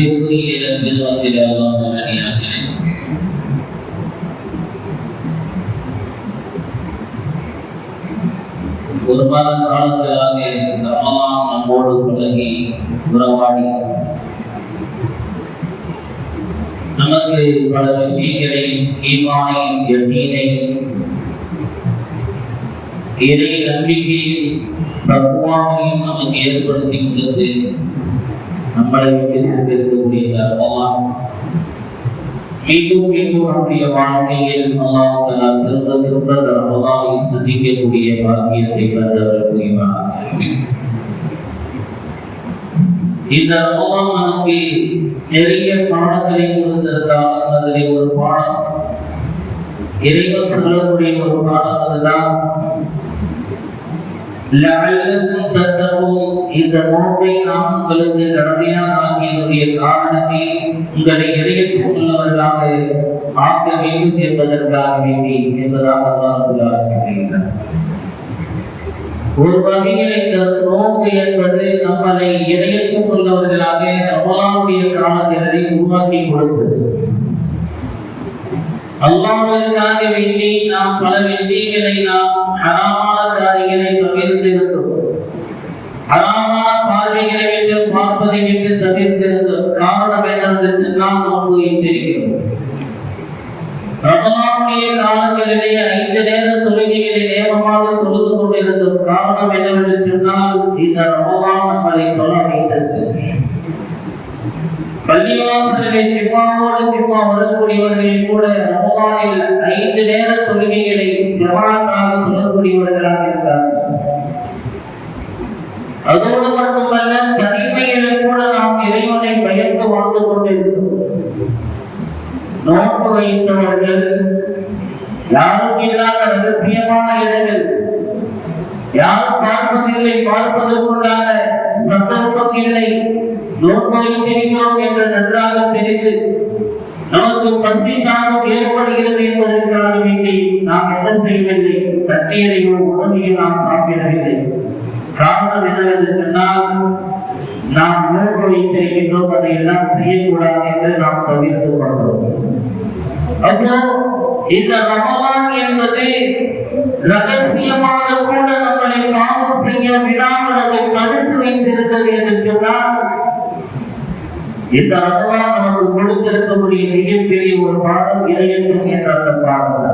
அன்பிற்குரிய பெருமத்தில் அல்லாஹ் நல்லடியார்களே ஒரு மாத காலங்களாக ரமலான் நம்மோடு பழகி உறவாடி. நமக்கு பல விஷயங்களை ஈமானை எண்ணீனை இறை நம்பிக்கையும் பக்குவாமையும் நமக்கு ஏற்படுத்தி கொடுத்து நம்மளை விட்டு சென்றிருக்கக்கூடிய இந்த ரமலான் மீண்டும் மீண்டும் நம்முடைய வாழ்க்கையில் அல்லாஹ் தஆலா திரும்ப திரும்ப இந்த ரமலானை சந்திக்கக்கூடிய பாக்கியத்தை தந்தவர் புரிவானாக இந்த ரமலான் நமக்கு நிறைய பாடங்களை கொடுத்திருந்தாலும் அதில் ஒரு பாடம் இறைவன் சொல்லக்கூடிய ஒரு பாடம் அதுதான். லஅல்லக்கும் இந்த நோக்கை நாம் உங்களுக்கு கடமையாக ஆக்கியதுடைய காரணமே உங்களை இறையற்ற உள்ளவர்களாக ஆக்க வேண்டும் என்பதற்காக வேண்டி என்பதாக அல்லாஹ் ஒரு வகையில் இந்த நோக்கு என்பது நம்மளை இணையற்ற உள்ளவர்களாக ரமலானுடைய காலங்களை உருவாக்கி கொடுத்தது. அல்லாஹ்விற்காக வேண்டி நாம் பல விஷயங்களை நாம் ஹராமான காரியங்களை தவிர்த்திருந்தோம் ஹராமான பார்வைகளை விட்டு பார்ப்பதை விட்டு தவிர்த்திருந்தோம் காரணம் என்னவென்று சொன்னால் நோன்பு இருக்கிறோம் ரமலானுடைய காலங்களிலே ஐந்து நேர தொழுகைகளை நேரமாக தொழுது கொண்டிருந்தோம். காரணம் என்னவென்று சொன்னால் இந்த ரமலான் நம்மளை தொழ வைத்தது பள்ளிவாசலிலே ஜிம்மாவோடு ஜிம்மா வரக்கூடியவர்கள் கூட ரமலானில் ஐந்து நேர தொழுகைகளை ஜமாத்தாக தொழக்கூடியவர்களாக இருக்கிறார்கள் அதோடு மட்டுமல்ல தனிமையிலே கூட நாம் இறைவனை பயந்து வாழ்ந்து கொண்டிருக்கிறோம். நோக்கு வைத்தவர்கள் யாரும் இல்லாத ரகசியமான இடங்கள் யாரும் பார்ப்பதில்லை பார்ப்பதற்குண்டான சந்தர்ப்பம் இல்லை நோன்பு வைத்திருக்கிறோம் என்று நன்றாக தெரிந்து நமக்கு பசி தாகம் ஏற்படுகிறது என்பதற்காக வேண்டி நாம் என்ன செய்யவில்லை? கட்டியதையோ உணவையோ நாம் சாப்பிடவில்லை. காரணம் என்னவென்று சொன்னால் நாம் நோன்பு வைத்திருக்கின்றோம் அதை எல்லாம் செய்யக்கூடாது என்று நாம் தவிர்த்து கொண்டோம். அப்போ இந்த ரமலான் என்பது ரகசியமாக கூட நம்மளை பாவம் செய்ய விடாமல் அதை தடுத்து வைத்திருக்கிறது என்று சொன்னால் இந்த ரமலான் நமக்கு கொடுத்திருக்கக்கூடிய மிகப்பெரிய ஒரு பாடம் இறையச்சம் என்ற அந்த பாடம்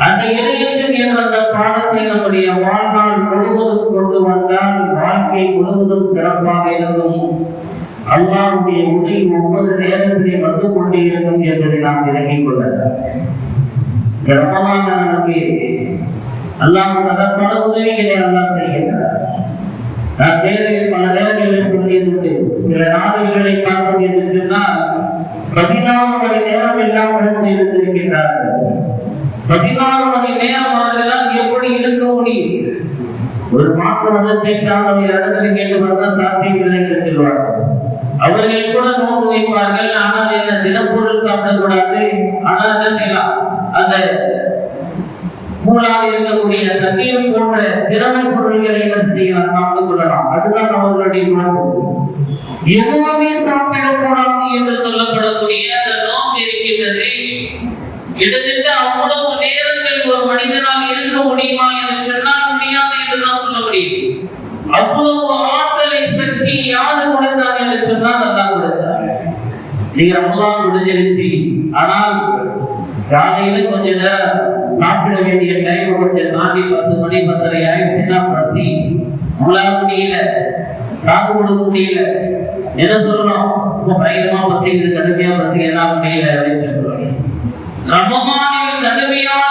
அந்த இறையச்சம் என்ற அந்த பாடத்தை நம்முடைய வாழ்நாள் முழுவதும் கொண்டு வந்தால் வாழ்க்கை முழுவதும் சிறப்பாக இருந்தும் அல்லாவுடைய உதவி ஒவ்வொரு நேரத்திலே வந்து கொண்டே இருக்கும் என்பதை நாம் விலகிக் கொள்ளலாம். ரமலான் நமக்கு அல்லாஹ் பல பல உதவிகளை அல்லாஹ் செய்கின்றார் நான் வேறு பல நேரங்களில் சொல்லியிருந்து சில நாடுகளை பார்த்தோம் என்று சொன்னால் பதினாறு மணி நேரம் எல்லாம் இருந்திருக்கின்றார்கள். பதினாறு மணி நேரம் அவர்களால் எப்படி இருக்க முடியும்? ஒரு மாற்று மதத்தை சார்ந்தவை இடத்துல கேட்டு பார்த்தா சாத்தியமில்லை என்று சொல்வார்கள் அவர்கள் கூட நோன்பு வைப்பார்கள் ஆனால் என்ன தினப்பொருள் சாப்பிடக்கூடாது. ஆனால் என்ன செய்யலாம்? அந்த மூலாக இருக்கக்கூடிய தண்ணீர் போன்ற திரவ பொருள்களை என்ன செய்யலாம்? சாப்பிட்டுக் கொள்ளலாம். அதுதான் அவர்களுடைய நோன்பு. எதுவுமே சாப்பிடக்கூடாது என்று சொல்லப்படக்கூடிய அந்த நோன்பு இருக்கின்றது. கிட்டத்தட்ட அவ்வளவு நேரங்கள் ஒரு மனிதனால் இருக்க முடியுமா என்று சொன்னால் முடியாது என்று நான் சொல்ல முடியும் அவ்வளவு ஆற்றலை சக்தி யாரு கொடுத்தார் என்று சொன்னால் நல்லா கொடுத்தார் நீங்க ரமலான் முடிஞ்சிருச்சு. ஆனால் காலையில கொஞ்ச நேரம் சாப்பிட வேண்டிய டைம் கொஞ்சம் தாண்டி பத்து மணி பத்தரை ஆயிடுச்சுன்னா பசி. உங்களால முடியல. காப்பு கொடுக்க முடியல. என்ன சொல்றோம் ரொம்ப பயங்கரமா பசிக்குது கடுமையா பசி. எல்லாம் முடியல அப்படின்னு சொல்றோம் ரமமானில் கடுமையான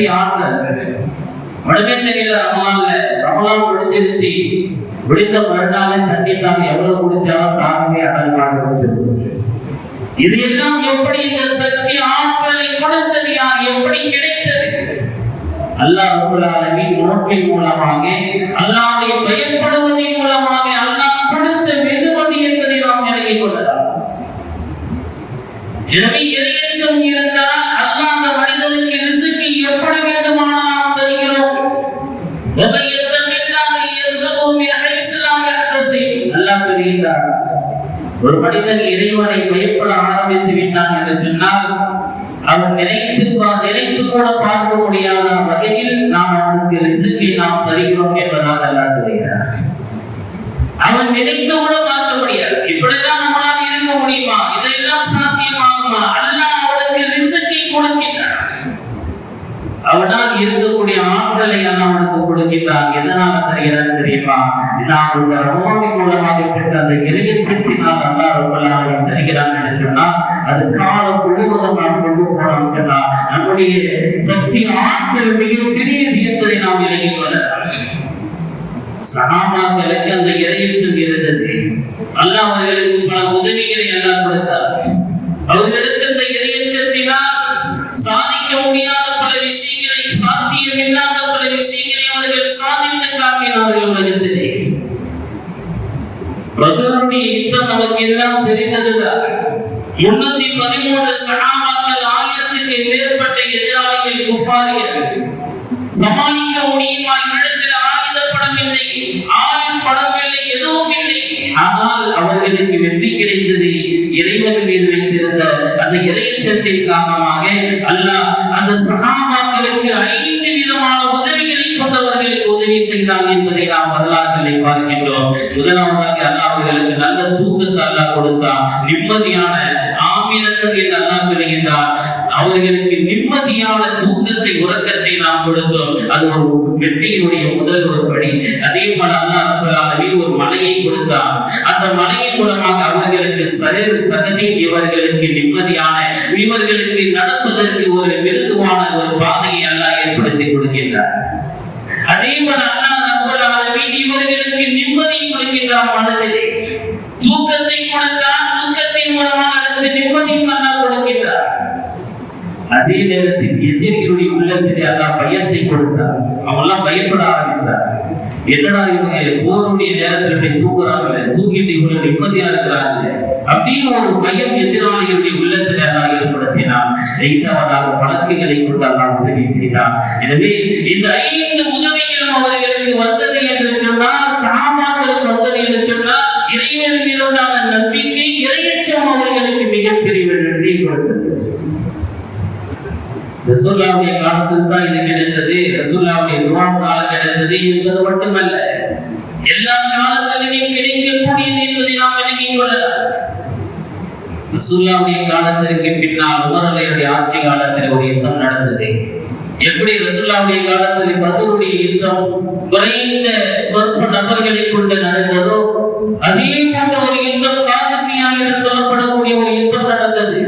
கொடுத்த அந்த சக்தி ஆற்றல் ஒண்ணுமே தெரியல ரமலான்ல ரமலான் முடிஞ்சிருச்சு விழுந்த மறுநாளே தண்ணி தாங்க எவ்வளவு குடிச்சாலும் தாகமே அடல் மாட்டேன்னு இது எல்லாம் எப்படி இந்த சக்தி ஆற்றலை கொடுத்தது யார்? எப்படி கிடைத்தது? அல்லாஹ் ரப்பல் ஆலமீன் நோக்கின் மூலமாக அல்லாஹ்வை பயப்படுவதன் மூலமாக அல்லாஹ் கொடுத்த வெகுமதி என்பதை நாம் விளங்கிக் கொள்ளலாம். எனவே அல்லாஹ் தெரிகின்றார் ஒரு மனிதன் இறைவனை பயப்பட ஆரம்பித்து விட்டான் என்று சொன்னால் அவன் நினைத்து நினைத்து கூட பார்க்க முடியாத வகையில் நாம் அவனுக்கு ரிசுக்கை நாம் தருகிறோம் என்பதாக எல்லாம் சொல்கிறார் அவன் நினைத்து கூட பார்க்க முடியாது. இப்படிதான் நம்மளால இருக்க முடியுமா? இதெல்லாம் சாத்தியமாகுமா? அல்ல அவனுக்கு ரிசுக்கை கொடுக்க அவனால் இருக்கக்கூடிய ஆற்றலை எல்லாம் அவனுக்கு கொடுக்கின்றான். எதனால தருகிறான் தெரியுமா? நான் உங்க ரமணி மூலமாக பெற்ற அந்த இறையச்சத்தினால் அல்லாஹ் ரப்பலாக தருகிறான் என்று சொன்னால் அது காலம் முழுவதும் நாம் கொண்டு போனோம் சொன்னா நம்முடைய சக்தி ஆற்றல் மிகப்பெரியது என்பதை நாம் விலகிக் கொள்ளலாம். சகாபாக்களுக்கு அந்த இறையச்சம் இருந்தது அல்லாஹ் அவர்களுக்கு பல உதவிகளை எல்லாம் கொடுத்தார். அவர்களுக்கு எல்லாம் தெரிந்ததுதான் முன்னூத்தி பதிமூன்று சகாபாக்கள் ஆயிரத்துக்கு மேற்பட்ட எதிராளிகள் குஃபாரியர்கள் சமாளிக்க முடியுமா? இவ்விடத்தில் ஆயுத படம் இல்லை. ஆயுள் படம் இல்லை எதுவும் இல்லை. ஆனால் அவர்களுக்கு வெற்றி கிடைத்தது இறைவன் மீது வைத்திருந்த அந்த இறையச்சத்தின் காரணமாக அல்லாஹ் அந்த சகாபாக்களுக்கு உதவி செய்தான் என்பதை நாம் வரலாற்றிலே பார்க்கின்றோம். முதலாவதாக அல்லாஹ் அவர்களுக்கு நல்ல தூக்கத்தை அல்லாஹ் கொடுத்தான். நிம்மதியான ஆமீனத்தம் என்று அல்லாஹ் சொல்கின்றான். அவர்களுக்கு நிம்மதியான தூக்கத்தை உறக்கத்தை நாம் கொடுத்தோம். அது ஒரு வெற்றியினுடைய முதல் ஒரு படி. அதே போல அல்லாஹ் ரப்பல் ஒரு மலையை கொடுத்தார் அந்த மலையின் மூலமாக அவர்களுக்கு சரீர் சகதி இவர்களுக்கு நிம்மதியான இவர்களுக்கு நடப்பதற்கு ஒரு மிருதுவான ஒரு பாதையை அல்லாஹ் ஏற்படுத்தி கொடுக்கின்றார் அதே போல அல்லாஹ் ரப்பல் ஆலமீன் இவர்களுக்கு நிம்மதியை கொடுக்கின்றான் மனதிலே தூக்கத்தை கொடுத்தான் தூக்கத்தின் மூலமாக அடுத்து நிம்மதியும் அல்லாஹ் கொடுக்கின்றார். அதே நேரத்தில் எதிரிகளுடைய உள்ளத்திலே அல்லாஹ் பயத்தை கொடுத்தார். அவங்க எல்லாம் பயப்பட ஆரம்பிச்சார். என்னடா இவங்க போருடைய நேரத்தில் இப்படி தூங்குறாங்களே? தூங்கிட்டு இவ்வளவு நிம்மதியா இருக்கிறாங்க அப்படின்னு ஒரு பயம் எதிராளிகளுடைய உள்ளத்திலே அல்லாஹ் ஏற்படுத்தினான். ஐந்தாவதாக வழக்குகளை கொண்டு அல்லாஹ் உதவி செய்தார் எனவே இந்த ஐந்து உதவிகளும் அவர்களுக்கு வந்தது என்று சொன்னால் சாமான்களுக்கு வந்தது என்று சொன்னால் இறைவன் மீதுண்டான நம்பிக்கை இறையச்சம் அவர்களுக்கு மிகப்பெரிய வெற்றி கொடுத்தது ரசூல்லாவுடைய காலத்தில் தான் இது கிடைத்தது ரசூல்லாவுடைய துவாம் காலம் கிடைத்தது என்பது மட்டுமல்ல. எல்லா காலங்களிலும் கிடைக்கக்கூடியது என்பதை நாம் விளங்கிக் கொள்ளலாம். ரசூல்லாவுடைய காலத்திற்கு பின்னால் உமரலையுடைய ஆட்சி காலத்தில் ஒரு யுத்தம் நடந்தது. எப்படி ரசுல்லாவுடைய காலத்தில் பதருடைய யுத்தம் குறைந்த சொற்ப நபர்களை கொண்டு நடந்ததோ அதே போன்ற ஒரு யுத்தம் காதிசியா என்று சொல்லப்படக்கூடிய ஒரு யுத்தம் நடந்தது.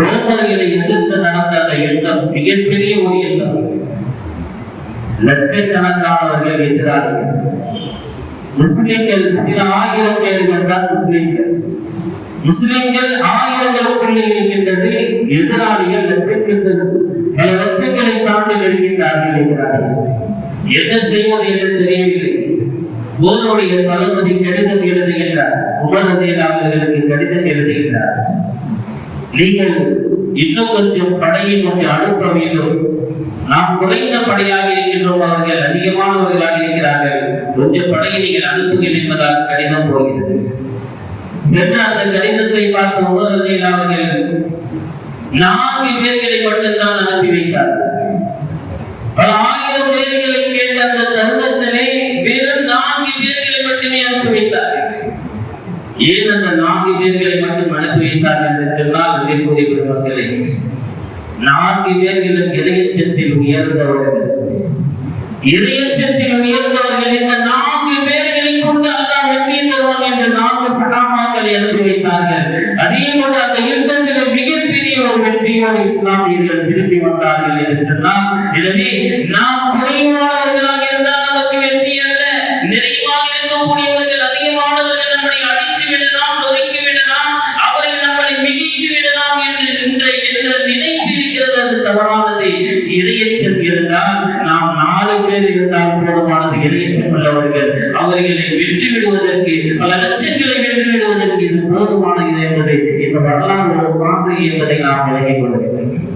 ரோமர்களை எதிர்த்து நடந்த அந்த யுத்தம் மிகப்பெரிய ஒரு யுத்தம். லட்சக்கணக்கானவர்கள் எதிராளிகள் முஸ்லிம்கள் சில ஆயிரம் பேர்கள் தான் முஸ்லிம்கள். முஸ்லிம்கள் ஆயிரங்களுக்குள்ளே இருக்கின்றது எதிராளிகள் லட்சக்கணக்கில் பல லட்சங்களை தாண்டி வருகின்றார்கள் என்கிறார்கள். என்ன செய்வது என்று தெரியவில்லை. போருடைய தளபதி கடிதம் எழுதுகின்றார். உமரதியில் அவர்களுக்கு கடிதம் எழுதுகின்றார். நீங்கள் இன்னும் கொஞ்சம் படையை கொஞ்சம் அனுப்ப வேண்டும். நாம் குறைந்த படையாக இருக்கின்றோம். அவர்கள் அதிகமானவர்களாக இருக்கிறார்கள். கொஞ்சம் படையை நீங்கள் அனுப்புங்கள் என்பதால் கடிதம் போகிறது. சென்ற அந்த கடிதத்தை பார்த்த உமரதில் அவர்கள் நான்கு பேர்களை மட்டும்தான் அனுப்பி வைத்தார். பல ஆயிரம் பேர்களை கேட்ட அந்த தருணத்திலே வெறும் நான்கு பேர்களை மட்டுமே அனுப்பி வைத்தார். ஏன் அந்த நான்கு பேர்களை மட்டும் அனுப்பி வைத்தார் என்று சொன்னால் அன்பிற்குரிய பெருமக்களே நான்கு பேர்களும் இறையச்சத்தில் உயர்ந்தவர்கள் இறையச்சத்தில் உயர்ந்த ஒரு இஸ்லாமியர்கள் திரும்பி வந்தார்கள் என்று சொன்னால் எனவே நாம் குறைவானவர்களாக இருந்தால் நமக்கு வெற்றி அல்ல. நிறைவாக இருக்கக்கூடியவர்கள் அதிகமானவர்கள் நம்மளை அடித்து விடலாம் நொறுக்கி விடலாம் அவர்கள் நம்மளை மிதித்து விடலாம் என்று என்ற நினைப்பு இருக்கிறது அது தவறானது. இரையச்சம் இருந்தால் நாம் நாலு பேர் இருந்தால் போதுமானது. இறை கொண்டவர்கள் அவர்களை வெற்றி விடுவதற்கு பல லட்சங்களை வெற்றி விடுவதற்கு இது போதுமானது என்பதை இந்த வரலாறு ஒரு சான்று என்பதை நாம் விலகிக் கொள்ள வேண்டும்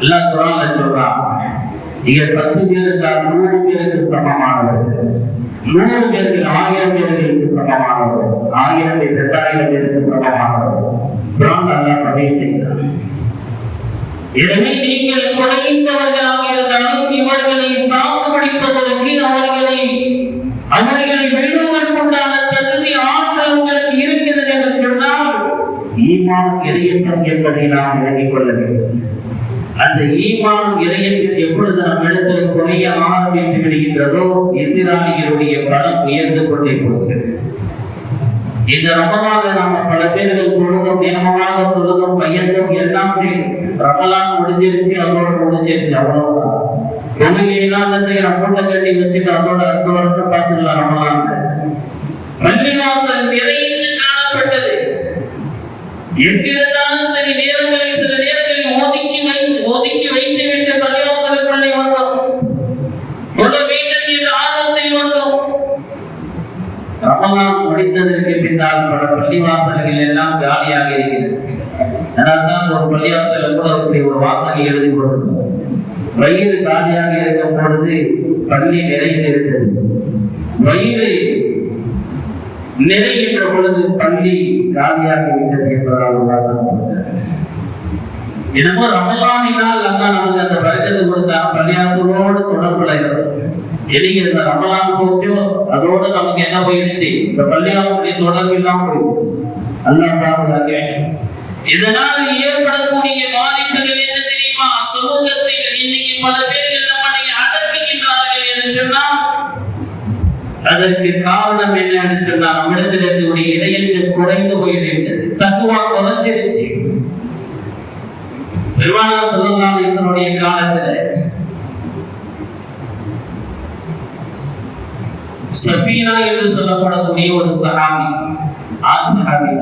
எல்லா குரான்ல சொல்றான் இங்க பத்து பேர் நூறு பேருக்கு சமமானவர்கள் நூறு பேருக்கு ஆயிரம் பேர்களுக்கு சமமானவர்கள் ஆயிரம் பேர் இரண்டாயிரம் பேருக்கு சமமானவர்கள் தான் நல்லா பதிவு செய்கிறார் எனவே நீங்கள் குறைந்தவர்களாக இருந்தாலும் இவர்களை தாக்குப்பிடிப்பதற்கு அவர்களை அவர்களை வெல்வதற்குண்டான தகுதி ஆற்றல் உங்களுக்கு இருக்கிறது என்று சொன்னால் ஈமான் இறையச்சம் என்பதை நாம் விளங்கிக் கொள்ள வேண்டும். அந்த ஈமான் இறையச்சம் எப்பொழுது நம் இடத்தில் குறைய ஆரம்பித்து விடுகின்றதோ எதிராளிகளுடைய பலம் உயர்ந்து கொண்டே போகிறது. இந்த ரமலாக நாம பல பேர்கள் தொழுதும் நியமமாக தொழுதும் பையன்தும் எல்லாம் செய்யும் ரமலான் முடிஞ்சிருச்சு அதோட முடிஞ்சிருச்சு அவ்வளவுதான். தொழுகை இல்லாத செய்யற செய்யறோம் மூட்டை கட்டி வச்சுட்டு அதோட அடுத்த வருஷம் பார்த்துக்கலாம் ரமலான் பள்ளிவாசல் நிறைந்து காணப்பட்டது. எங்கிருந்தாலும் சரி நேரங்களில் சில நேரங்களில் ஒதுக்கி வை ஒதுக்கி வைத்து விட்டு பள்ளிவாசலுக்குள்ளே வந்தோம். வேண்டும் என்ற ஆர்வத்தில் வந்தோம். ரமலான் முடிந்ததற்கு இருந்தால் பல பள்ளிவாசல்கள் எல்லாம் காலியாக இருக்கிறது. அதனால்தான் ஒரு பள்ளிவாசல் கூட அப்படி ஒரு வாசனை எழுதி கொடுக்கும் வயிறு காலியாக இருக்கும் பொழுது பள்ளி நிறைந்து இருக்கிறது. வயிறு நிறைகின்ற பொழுது பள்ளி காலியாக இருக்கிறது என்பதால் ஒரு வாசனை கொடுத்தார். என்னமோ ரமலானினால் அல்லா நமக்கு அந்த வருகத்தை கொடுத்தா பள்ளியாசலோடு தொடர்புல இருந்தது இந்த ரமலான் போச்சோ அதோட நமக்கு என்ன போயிடுச்சு? இந்த பள்ளியாசனுடைய தொடர்பு இல்லாம போயிடுச்சு. அல்லா பாதுகாக்க. இதனால் ஏற்படக்கூடிய பாதிப்புகள் என்ன தெரியுமா? சமூகத்தில் இன்னைக்கு பல பேர்கள் நம்மை அடக்குகின்றார்கள் என்று சொன்னால் அதற்கு காரணம் என்ன என்று சொன்னால் நம்மிடத்தில் இருக்கக்கூடிய இரையச்சம் குறைந்து போய்விட்டது. தக்குவா குறைஞ்சிருச்சு. பெருமானார் செல்லலாம் ஈசனுடைய காலத்துல சபீனா என்று சொல்லப்படக்கூடிய ஒரு சஹாபி ஆண் சஹாபி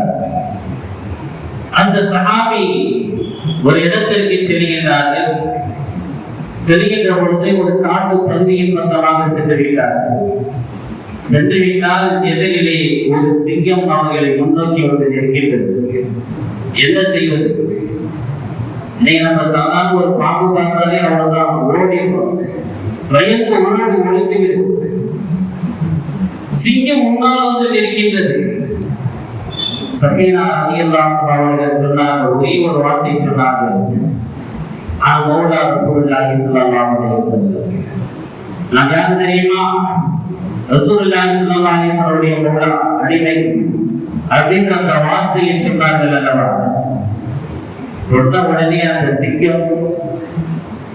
அந்த சஹாபி ஒரு இடத்திற்கு செல்கின்றார்கள். செல்கின்ற பொழுது ஒரு காட்டு பகுதியின் பக்கமாக சென்று விட்டார்கள். சென்று விட்டால் எதிரிலே ஒரு சிங்கம் அவர்களை முன்னோக்கி வந்து நிற்கின்றது. என்ன செய்வது? இன்னைக்கு நம்ம சாதாரண ஒரு பாம்பு பார்த்தாலே அவ்வளவுதான் ஓடிடுறோம் பயந்து ஓடி ஒழித்து விடும். சிங்கம் முன்னால் வந்து நிற்கின்றது. சபீனா அதிகல்லாம் அவர்கள் சொன்னார்கள் ஒரே ஒரு வார்த்தை சொன்னார்கள். நான் மௌலா ரசூலுல்லாஹி ஸல்லல்லாஹு அலைஹி வஸல்லம். நான் யார் தெரியுமா? ரசூலுல்லாஹி ஸல்லல்லாஹு அலைஹி மௌலா அடிமை. அப்படின்ற அந்த வார்த்தையை சொன்னார்கள் அல்லவா? தொட்ட உடனே அந்த சிங்கம்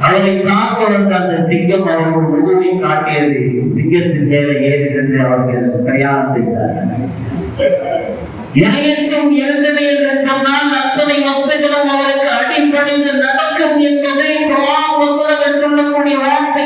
அவரை காக்க வந்த அந்த சிங்கம் அவர்கள் முதுவை காட்டியது. சிங்கத்தின் மேலே ஏறி சென்று அவர்கள் பிரயாணம் செய்தார்கள் இறையச்சம் இருந்தது என்று சொன்னால் அத்தனை வஸ்துகளும் அவருக்கு அடிப்படைந்து நடக்கும் என்பதை சொல்லக்கூடிய வார்த்தை.